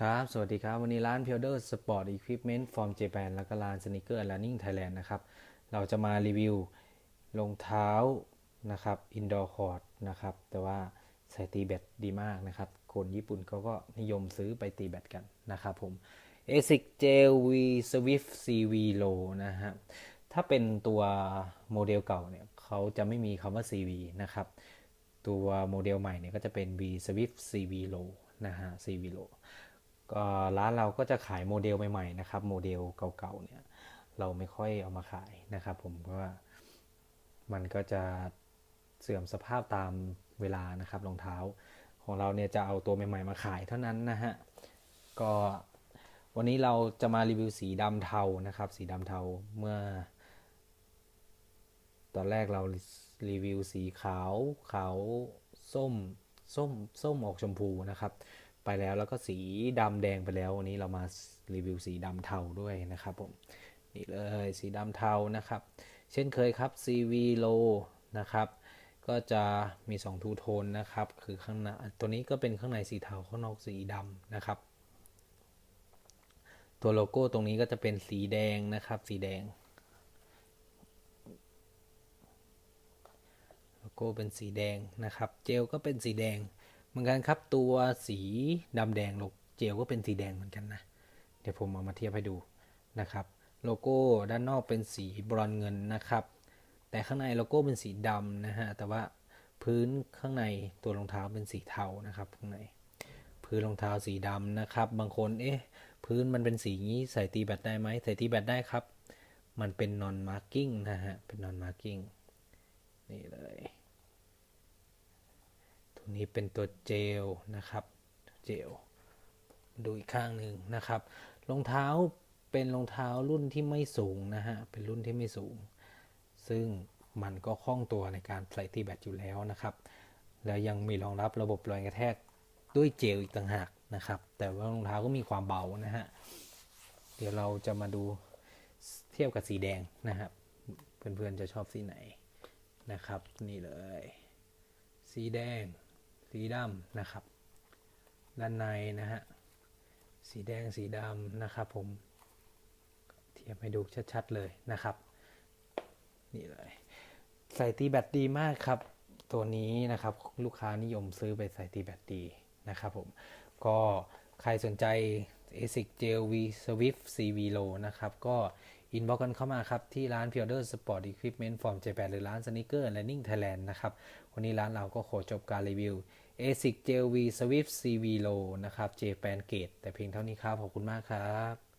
ครับ สวัสดีครับ วันนี้ร้าน p i o d e r Sport Equipment from Japan แล้วก็ร้าน Sneaker and Running Thailand นะครับ เราจะมารีวิวรองเท้านะครับ indoor court นะครับ แต่ว่าใส่ตีแบตดีมากนะครับ คนญี่ปุ่นเขาก็นิยมซื้อไปตีแบตกันนะครับผม ASIC JV Swift CV Low นะฮะ ถ้าเป็นตัวโมเดลเก่าเนี่ยเขาจะไม่มีคำว่า CV นะครับ ตัวโมเดลใหม่เนี่ยก็จะเป็น V Swift CV Low นะฮะ CV Low ก็ร้านเราก็จะขายโมเดลใหม่ๆนะครับโมเดลเก่าๆเนี่ยเราไม่ค่อยเอามาขายนะครับ ผมเพราะว่ามันก็จะเสื่อมสภาพตามเวลานะครับรองเท้าของเราเนี่ยจะเอาตัวใหม่ๆมาขายเท่านั้นนะฮะก็วันนี้เราจะมารีวิวสีดำเทานะครับ สีดำเทาเมื่อ ตอนแรกเรารีวิวสีขาวขาวส้มส้มส้มออกชมพูนะครับ ไปแล้วแล้วก็สีดำแดงไปแล้ว วันนี้เรามารีวิวสีดำเทาด้วยนะครับผมนี่เลยสีดำเทานะครับ เช่นเคยครับ CV low นะครับ ก็จะมี2ทูโทนนะครับ คือข้างในตัวนี้ก็เป็นข้างในสีเทาข้างนอกสีดำนะครับ ตัวโลโก้ตรงนี้ก็จะเป็นสีแดงนะครับ สีแดงโลโก้เป็นสีแดงนะครับ เจลก็เป็นสีแดง เหมือนกันครับตัวสีดำแดงโลเจลก็เป็นสีแดงเหมือนกันนะ เดี๋ยวผมเอามาเทียบให้ดูนะครับ โลโก้ด้านนอกเป็นสีบรอนเงินนะครับ แต่ข้างในโลโก้เป็นสีดำนะฮะ แต่ว่าพื้นข้างในตัวรองเท้าเป็นสีเทานะครับข้างใน พื้นรองเท้าสีดำนะครับ บางคนเอ๊ะพื้นมันเป็นสีนี้ใส่ตีแบตได้ไหมใส่ตีแบตได้ครับ มันเป็นนอนมาร์กิ้งนะฮะ เป็นนอนมาร์กิ้งนี่เลย นี้เป็นตัวเจลนะครับเจลดูอีกข้างหนึ่งนะครับรองเท้าเป็นรองเท้ารุ่นที่ไม่สูงนะฮะเป็นรุ่นที่ไม่สูง ซึ่งมันก็คล่องตัวในการใส่ตีแบตอยู่แล้วนะครับ แล้วยังมีรองรับระบบรอยกระแทกด้วยเจลอีกต่างหากนะครับ แต่ว่ารองเท้าก็มีความเบานะฮะเดี๋ยวเราจะมาดูเทียบกับสีแดงนะครับเพื่อนๆจะชอบสีไหนนะครับ นี่เลย สีแดง สีดำนะครับ ด้านในนะฮะสีแดงสีดำนะครับผมเทียบให้ดูชัดๆเลยนะครับ นี่เลยใส่ตีแบตดีมากครับ ตัวนี้นะครับลูกค้านิยมซื้อไปใส่ตีแบตดีนะครับผมก็ใครสนใจ ASIC Gel V Swift CV Low นะครับ ก็อินบ็อกกันเข้ามาครับ ที่ร้าน p i o d e r Sport Equipment from Japan หรือร้าน Sneaker Running Thailand นะครับ วันนี้ร้านเราก็ขอจบการรีวิว ASIC JLV Swift CV Low นะครับ Japan Gate แต่เพียงเท่านี้ครับ ขอบคุณมากครับ